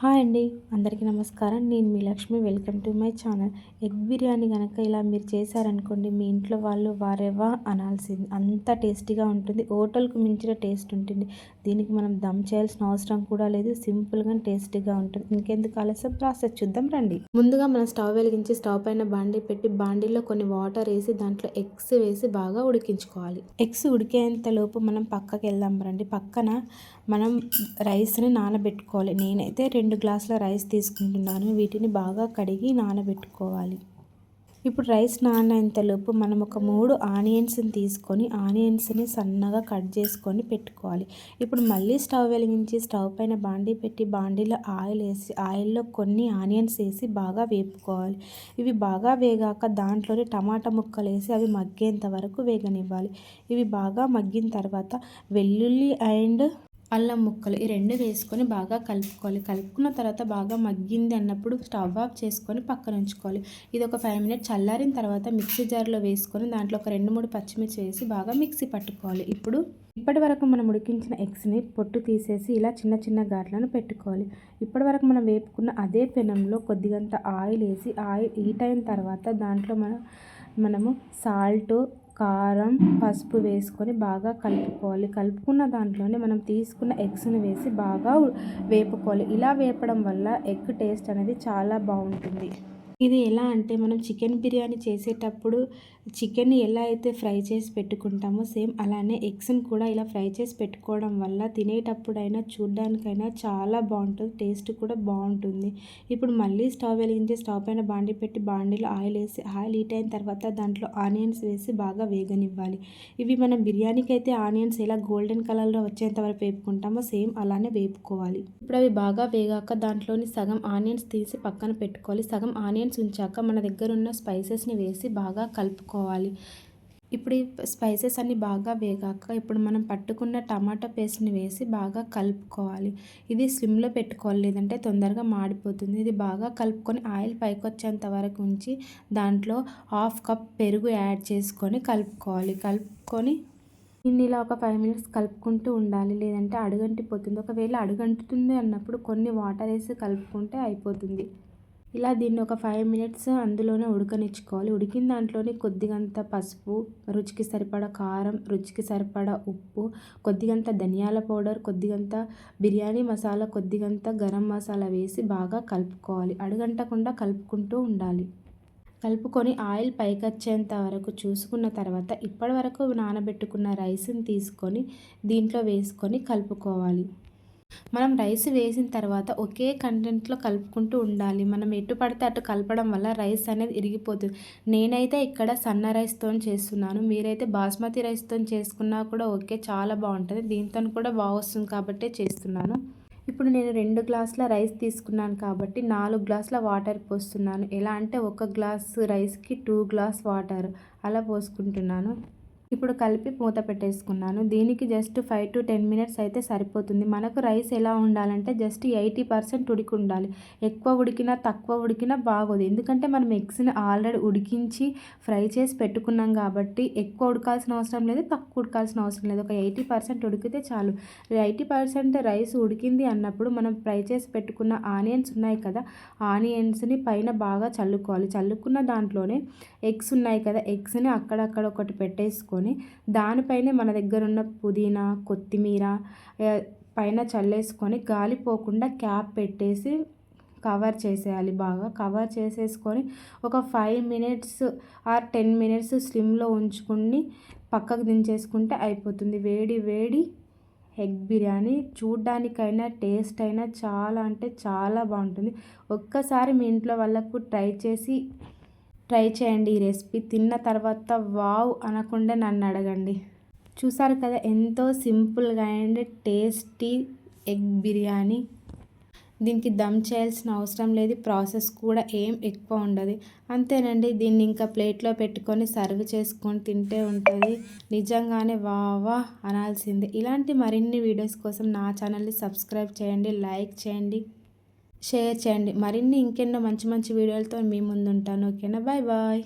Hi అండి అందరికీ నమస్కారం. నేను మీ Lakshmi. Welcome to my channel. Egg biryani కనుక ఇలా మీరు చేశారనుకోండి మీ ఇంట్లో వాళ్ళు వారేవా అనాల్సింది అంత టేస్టీగా ఉంటుంది. హోటల్కు మించిన టేస్ట్ ఉంటుంది. దీనికి మనం దమ్ చేయాల్సిన అవసరం కూడా లేదు. సింపుల్గా టేస్టీగా ఉంటుంది. ఇంకెందుకు ఆలస్యం? ప్రాసెస్ చూద్దాం రండి. ముందుగా మనం స్టవ్ వెలిగించి స్టవ్ పైన బాండీ పెట్టి బాండీలో కొన్ని వాటర్ వేసి దాంట్లో ఎగ్స్ వేసి బాగా ఉడికించుకోవాలి. ఎగ్స్ ఉడికేంతలోపు మనం పక్కకి వెళ్దాం రండి. పక్కన మనం రైస్ని నానబెట్టుకోవాలి. నేనైతే రెండు రెండు గ్లాసుల రైస్ తీసుకుంటున్నాను. వీటిని బాగా కడిగి నానబెట్టుకోవాలి. ఇప్పుడు రైస్ నానేంతలోపు మనం ఒక మూడు ఆనియన్స్ని తీసుకొని ఆనియన్స్ని సన్నగా కట్ చేసుకొని పెట్టుకోవాలి. ఇప్పుడు మళ్ళీ స్టవ్ వెలిగించి స్టవ్ పైన బాండీ పెట్టి బాండీలో ఆయిల్ వేసి ఆయిల్లో కొన్ని ఆనియన్స్ వేసి బాగా వేపుకోవాలి. ఇవి బాగా వేగాక దాంట్లోనే టమాటా ముక్కలు వేసి అవి మగ్గేంత వరకు వేగనివ్వాలి. ఇవి బాగా మగ్గిన తర్వాత వెల్లుల్లి అండ్ అల్లం ముక్కలు ఈ రెండు వేసుకొని బాగా కలుపుకోవాలి. కలుపుకున్న తర్వాత బాగా మగ్గింది అన్నప్పుడు స్టవ్ ఆఫ్ చేసుకొని పక్కన ఉంచుకోవాలి. ఇది ఒక ఫైవ్ మినిట్స్ చల్లారిన తర్వాత మిక్సీ జార్లో వేసుకొని దాంట్లో ఒక రెండు మూడు పచ్చిమిర్చి వేసి బాగా మిక్సీ పట్టుకోవాలి. ఇప్పుడు ఇప్పటి వరకు మనం ఉడికించిన ఎగ్స్ని పొట్టు తీసేసి ఇలా చిన్న చిన్న గాట్లను పెట్టుకోవాలి. ఇప్పటి వరకు మనం వేపుకున్న అదే పెనంలో కొద్దిగంత ఆయిల్ వేసి ఆయిల్ హీట్ అయిన తర్వాత దాంట్లో మనం మనము సాల్ట్ కారం పసుపు వేసుకొని బాగా కలుపుకోవాలి. కలుపుకున్న దాంట్లోనే మనం తీసుకున్న ఎగ్స్ని వేసి బాగా వేపుకోవాలి. ఇలా వేపడం వల్ల ఎగ్ టేస్ట్ అనేది చాలా బాగుంటుంది. ఇది ఎలా అంటే మనం చికెన్ బిర్యానీ చేసేటప్పుడు చికెన్ ఎలా అయితే ఫ్రై చేసి పెట్టుకుంటామో సేమ్ అలానే ఎగ్స్ని కూడా ఇలా ఫ్రై చేసి పెట్టుకోవడం వల్ల తినేటప్పుడైనా చూడ్డానికైనా చాలా బాగుంటుంది టేస్ట్ కూడా బాగుంటుంది. ఇప్పుడు మళ్ళీ స్టవ్ వెలిగించి స్టవ్ పైన బాండి పెట్టి బాండీలో ఆయిల్ వేసి ఆయిల్ హీట్ అయిన తర్వాత దాంట్లో ఆనియన్స్ వేసి బాగా వేగనివ్వాలి. ఇవి మనం బిర్యానీకి అయితే ఆనియన్స్ ఎలా గోల్డెన్ కలర్లో వచ్చేంత వరకు వేపుకుంటామో సేమ్ అలానే వేపుకోవాలి. ఇప్పుడు అవి బాగా వేగాక దాంట్లోని సగం ఆనియన్స్ తీసి పక్కన పెట్టుకోవాలి. సగం ఆనియన్స్ ఇంగ్రీడియంట్స్ ఉంచాక మన దగ్గర ఉన్న స్పైసెస్ని వేసి బాగా కలుపుకోవాలి. ఇప్పుడు ఈ స్పైసెస్ అన్నీ బాగా వేగాక ఇప్పుడు మనం పట్టుకున్న టమాటా పేస్ట్ని వేసి బాగా కలుపుకోవాలి. ఇది స్లిమ్లో పెట్టుకోవాలి లేదంటే తొందరగా మాడిపోతుంది. ఇది బాగా కలుపుకొని ఆయిల్ పైకి వచ్చేంత వరకు ఉంచి దాంట్లో హాఫ్ కప్ పెరుగు యాడ్ చేసుకొని కలుపుకోవాలి. కలుపుకొని దీన్ని ఇలా ఒక ఫైవ్ మినిట్స్ కలుపుకుంటూ ఉండాలి లేదంటే అడుగంటిపోతుంది. ఒకవేళ అడుగంటుతుంది అన్నప్పుడు కొన్ని వాటర్ వేసి కలుపుకుంటే అయిపోతుంది. ఇలా దీన్ని ఒక ఫైవ్ మినిట్స్ అందులోనే ఉడకనిచ్చుకోవాలి. ఉడికిన దాంట్లోనే కొద్దిగంత పసుపు రుచికి సరిపడా కారం రుచికి సరిపడా ఉప్పు కొద్దిగంత ధనియాల పౌడర్ కొద్దిగంత బిర్యానీ మసాలా కొద్దిగంత గరం మసాలా వేసి బాగా కలుపుకోవాలి. అడుగంటకుండా కలుపుకుంటూ ఉండాలి. కలుపుకొని ఆయిల్ పైకొచ్చేంత వరకు చూసుకున్న తర్వాత ఇప్పటి వరకు నానబెట్టుకున్న రైస్ని తీసుకొని దీంట్లో వేసుకొని కలుపుకోవాలి. మనం రైస్ వేసిన తర్వాత ఒకే కంటెంట్లో కలుపుకుంటూ ఉండాలి. మనం ఎటు పడితే అటు కలపడం వల్ల రైస్ అనేది ఇరిగిపోతుంది. నేనైతే ఇక్కడ సన్న రైస్తో చేస్తున్నాను. మీరైతే బాస్మతి రైస్తో చేసుకున్నా కూడా ఓకే చాలా బాగుంటుంది. దీంతో కూడా బాగొస్తుంది కాబట్టి చేస్తున్నాను. ఇప్పుడు నేను రెండు గ్లాసుల రైస్ తీసుకున్నాను కాబట్టి నాలుగు గ్లాసుల వాటర్ పోస్తున్నాను. ఎలా అంటే ఒక గ్లాస్ రైస్కి టూ గ్లాస్ వాటర్ అలా పోసుకుంటున్నాను. ఇప్పుడు కలిపి మూత పెట్టేసుకున్నాను. దీనికి just five to ten minutes అయితే సరిపోతుంది. మనకు రైస్ ఎలా ఉండాలంటే జస్ట్ ఎయిటీ పర్సెంట్ ఉడికి ఉండాలి. ఎక్కువ ఉడికినా తక్కువ ఉడికినా బాగోదు. ఎందుకంటే మనం ఎగ్స్ని ఆల్రెడీ ఉడికించి ఫ్రై చేసి పెట్టుకున్నాం కాబట్టి ఎక్కువ ఉడకాల్సిన అవసరం లేదు తక్కువ ఉడకాల్సిన అవసరం లేదు. ఒక ఎయిటీ పర్సెంట్ ఉడికితే చాలు. ఎయిటీ పర్సెంట్ రైస్ ఉడికింది అన్నప్పుడు మనం ఫ్రై చేసి పెట్టుకున్న ఆనియన్స్ ఉన్నాయి కదా ఆనియన్స్ని పైన బాగా చల్లుకోవాలి. చల్లుకున్న దాంట్లోనే ఎగ్స్ ఉన్నాయి కదా ఎగ్స్ని అక్కడక్కడ ఒకటి పెట్టేసుకోవాలి చేసుకొని దానిపైనే మన దగ్గర ఉన్న పుదీనా కొత్తిమీర పైన చల్లేసుకొని గాలిపోకుండా క్యాప్ పెట్టేసి కవర్ చేసేయాలి బాగా. కవర్ చేసేసుకొని ఒక five minutes or ten minutes స్లిమ్లో ఉంచుకుని పక్కకు దించేసుకుంటే అయిపోతుంది. వేడి వేడి ఎగ్ బిర్యానీ చూడ్డానికైనా టేస్ట్ అయినా చాలా అంటే చాలా బాగుంటుంది. ఒక్కసారి మీ ఇంట్లో వాళ్ళకు ట్రై చేసి ట్రై చేయండి ఈ రెసిపీ. తిన్న తర్వాత వావ్ అనకుండా నన్ను అడగండి. చూసారు కదా ఎంతో సింపుల్గా అండ్ టేస్టీ ఎగ్ బిర్యానీ. దీనికి దమ్ చేయాల్సిన అవసరం లేదు ప్రాసెస్ కూడా ఏం ఎక్కువ ఉండదు. అంతేనండి దీన్ని ఇంకా ప్లేట్లో పెట్టుకొని సర్వ్ చేసుకొని తింటే ఉంటుంది. నిజంగానే వావా అనాల్సిందే. ఇలాంటి మరిన్ని వీడియోస్ కోసం నా ఛానల్ని సబ్స్క్రైబ్ చేయండి లైక్ చేయండి. షేర్ చేయండి. మరిన్ని ఇంకెన్నో మంచి మంచి వీడియోలతో మీ ముందు ఉంటాను ఓకేనా? Bye bye.